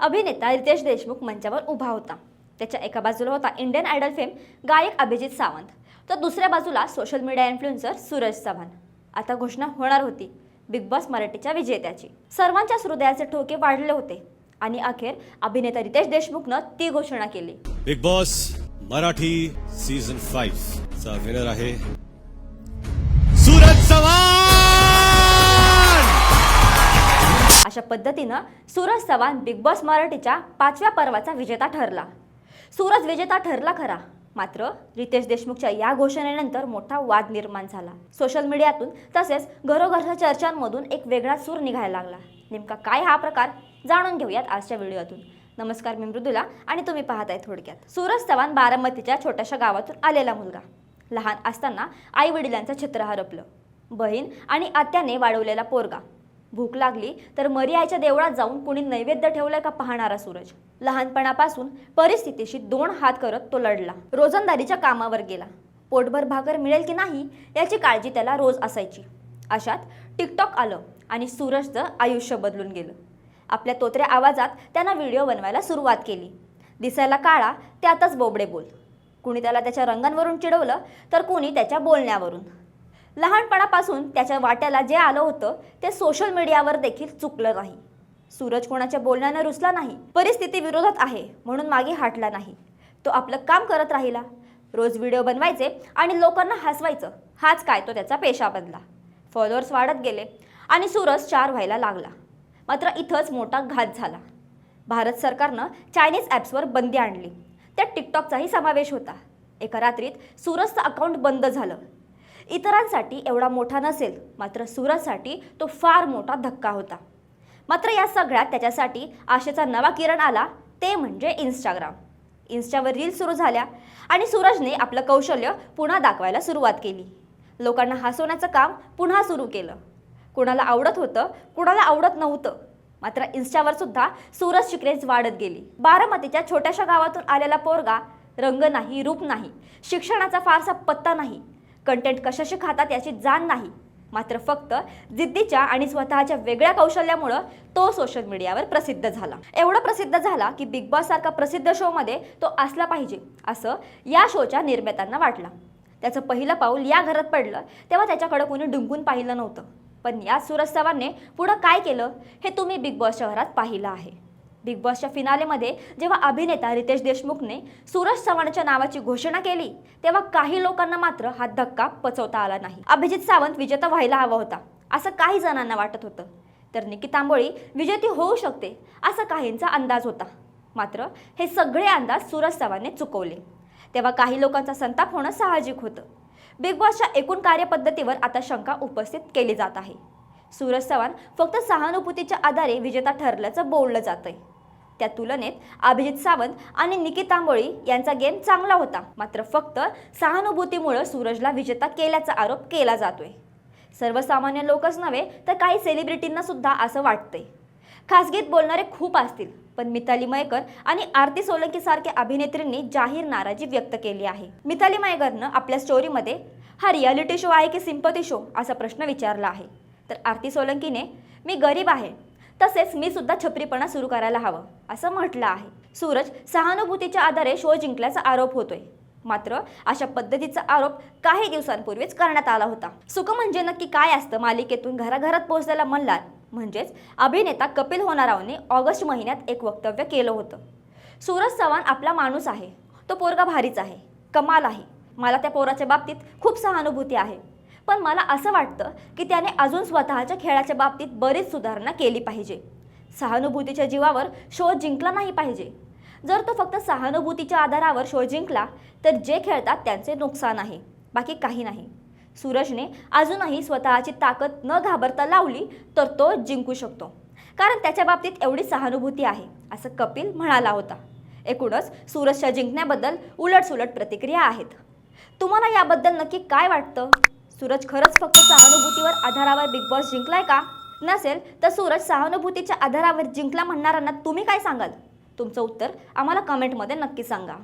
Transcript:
अभिनेता रितेश देशमुख मंचावर उभा होता. त्याच्या एका बाजूला होता इंडियन आयडल फेम गायक अभिजित सावंत. तर दुसऱ्या बाजूला social media influencer Suraj Chavan. आता घोषणा होणार होती बिग बॉस मराठीच्या विजेत्याची. सर्वांच्या हृदयाचे ठोके वाढले होते आणि अखेर अभिनेता रितेश देशमुखनं ती घोषणा केली. Bigg Boss Marathi season five चा विनर आहे सूरज चव्हाण. अशा पद्धतीनं सूरज चव्हाण बिग बॉस मराठीच्या पाचव्या पर्वाचा विजेता ठरला. सूरज विजेता ठरला खरा मात्र रितेश देशमुखच्या या घोषणेनंतर मोठा वाद निर्माण झाला. सोशल मीडियातून तसेच घरोघरच्या चर्चांमधून एक वेगळा सूर निघायला लागला. नेमका काय हा प्रकार जाणून घेऊयात आजच्या व्हिडिओतून. नमस्कार मी मृदुला आणि तुम्ही पाहताय थोडक्यात. सूरज चव्हाण बारामतीच्या छोट्याशा गावातून आलेला मुलगा. लहान असताना आई वडिलांचं छत्र हरपलं बहीण आणि आत्याने वाढवलेला पोरगा. भूक लागली तर मरी देवळात जाऊन कुणी नैवेद्य ठेवलंय का पाहणारा सूरज? लहानपणापासून परिस्थितीशी दोन हात करत तो लढला. रोजंदारीच्या कामावर गेला. पोटभर भाकर मिळेल की नाही याची काळजी त्याला रोज असायची. अशात टिकटॉक आलं आणि सूरजचं आयुष्य बदलून गेलं. आपल्या तोत्र्या आवाजात त्यानं व्हिडिओ बनवायला सुरुवात केली. दिसायला काळा त्यातच बोबडे बोल. कुणी त्याला त्याच्या रंगांवरून चिडवलं तर कुणी त्याच्या बोलण्यावरून. लहानपणापासून त्याच्या वाट्याला जे आलं होतं ते सोशल मीडियावर देखील चुकलं नाही. सूरज कोणाच्या बोलण्यानं रुसला नाही परिस्थिती विरोधात आहे म्हणून मागे हटला नाही. तो आपलं काम करत राहिला. रोज व्हिडिओ बनवायचे आणि लोकांना हसवायचं. हाच काय तो त्याचा पेशा बनला. फॉलोअर्स वाढत गेले आणि सूरज चार व्हायला लागला. मात्र इथंच मोठा घात झाला. भारत सरकारनं चायनीज ॲप्सवर बंदी आणली. त्यात टिकटॉकचाही समावेश होता. एका रात्रीत सूरजचं अकाउंट बंद झालं. इतरांसाठी एवढा मोठा नसेल मात्र सूरजसाठी तो फार मोठा धक्का होता. मात्र या सगळ्यात त्याच्यासाठी आशेचा नवा किरण आला ते म्हणजे इंस्टाग्राम इन्स्टावर रील सुरू झाल्या आणि सूरजने आपलं कौशल्य पुन्हा दाखवायला सुरुवात केली. लोकांना हसवण्याचं काम पुन्हा सुरू केलं. कुणाला आवडत होतं कुणाला आवडत नव्हतं. मात्र इन्स्टावर सुद्धा सूरज क्रेज वाढत गेली. बारामतीच्या छोट्याशा गावातून आलेला पोरगा रंग नाही रूप नाही शिक्षणाचा फारसा पत्ता नाही. कंटेंट कशाशी खातात याची जाण नाही. मात्र फक्त जिद्दीच्या आणि स्वतःच्या वेगळ्या कौशल्यामुळं तो सोशल मीडियावर प्रसिद्ध झाला. एवढा प्रसिद्ध झाला की बिग बॉस सारखा प्रसिद्ध शोमध्ये तो असला पाहिजे असं या शोच्या निर्मात्यांना वाटलं. त्याचं पहिलं पाऊल या घरात पडलं तेव्हा त्याच्याकडे कोणी डुंकून पाहिलं नव्हतं. पण या सूरज चव्हाणने पुढं काय केलं हे तुम्ही बिग बॉस शहरात पाहिलं आहे. बिग बॉसच्या फिनालेमध्ये जेव्हा अभिनेता रितेश देशमुखने सूरज चव्हाणच्या नावाची घोषणा केली तेव्हा काही लोकांना मात्र हा धक्का पचवता आला नाही. अभिजित सावंत विजेता व्हायला हवा होता असं काही जणांना वाटत होतं. तर निकी तांबोळी विजेती होऊ शकते असा काहींचा अंदाज होता. मात्र हे सगळे अंदाज सूरज चव्हाणने चुकवले. तेव्हा काही लोकांचा संताप होणं साहजिक होतं. बिग बॉसच्या एकूण कार्यपद्धतीवर आता शंका उपस्थित केली जात आहे. सूरज चव्हाण फक्त सहानुभूतीच्या आधारे विजेता ठरल्याचं बोललं जातंय. त्या तुलनेत अभिजित सावंत आणि निकिता आंबोळी यांचा गेम चांगला होता. मात्र फक्त सहानुभूतीमुळं सूरजला विजेता केल्याचा आरोप केला जातोय. सर्वसामान्य लोकच नव्हे तर काही सेलिब्रिटींना सुद्धा असं वाटतंय. खासगीत बोलणारे खूप असतील पण मिताली मयकर आणि आरती सोलंकी सारख्या अभिनेत्रींनी जाहीर नाराजी व्यक्त केली आहे. मिताली मयकरनं आपल्या स्टोरीमध्ये हा रियालिटी शो आहे की सिंपती शो असा प्रश्न विचारला आहे. तर आरती सोलंकीने मी गरीब आहे तसेच मी सुद्धा छपरीपणा सुरू करायला हवं असं म्हटलं आहे. सूरज सहानुभूतीच्या आधारे शो जिंकल्याचा आरोप होतोय. मात्र अशा पद्धतीचा आरोप काही दिवसांपूर्वीच करण्यात आला होता. सुख म्हणजे नक्की काय असतं? मालिकेतून घराघरात पोहोचलेला मल्हार म्हणजेच अभिनेता कपिल होनारावने ऑगस्ट महिन्यात एक वक्तव्य केलं होतं. सूरज चव्हाण आपला माणूस आहे. तो पोरगा भारीच आहे. कमाल आहे. मला त्या पोराच्या बाबतीत खूप सहानुभूती आहे. पण मला असं वाटतं की त्याने अजून स्वतःच्या खेळाच्या बाबतीत बरीच सुधारणा केली पाहिजे. सहानुभूतीच्या जीवावर शो जिंकला नाही पाहिजे. जर तो फक्त सहानुभूतीच्या आधारावर शो जिंकला तर जे खेळतात त्यांचे नुकसान आहे बाकी काही नाही. सूरजने अजूनही स्वतःची ताकद न घाबरता लावली तर तो जिंकू शकतो. कारण त्याच्या बाबतीत एवढी सहानुभूती आहे असं कपिल म्हणाला होता. एकूणच सूरजच्या जिंकण्याबद्दल उलटसुलट प्रतिक्रिया आहेत. तुम्हाला याबद्दल नक्की काय वाटतं? सूरज खरंच फक्त सहानुभूतीवर आधारावर बिग बॉस जिंकलाय का? नसेल तर सूरज सहानुभूतीच्या आधारावर जिंकला म्हणणाऱ्यांना तुम्ही काय सांगाल? तुमचं उत्तर आम्हाला कमेंटमध्ये नक्की सांगा.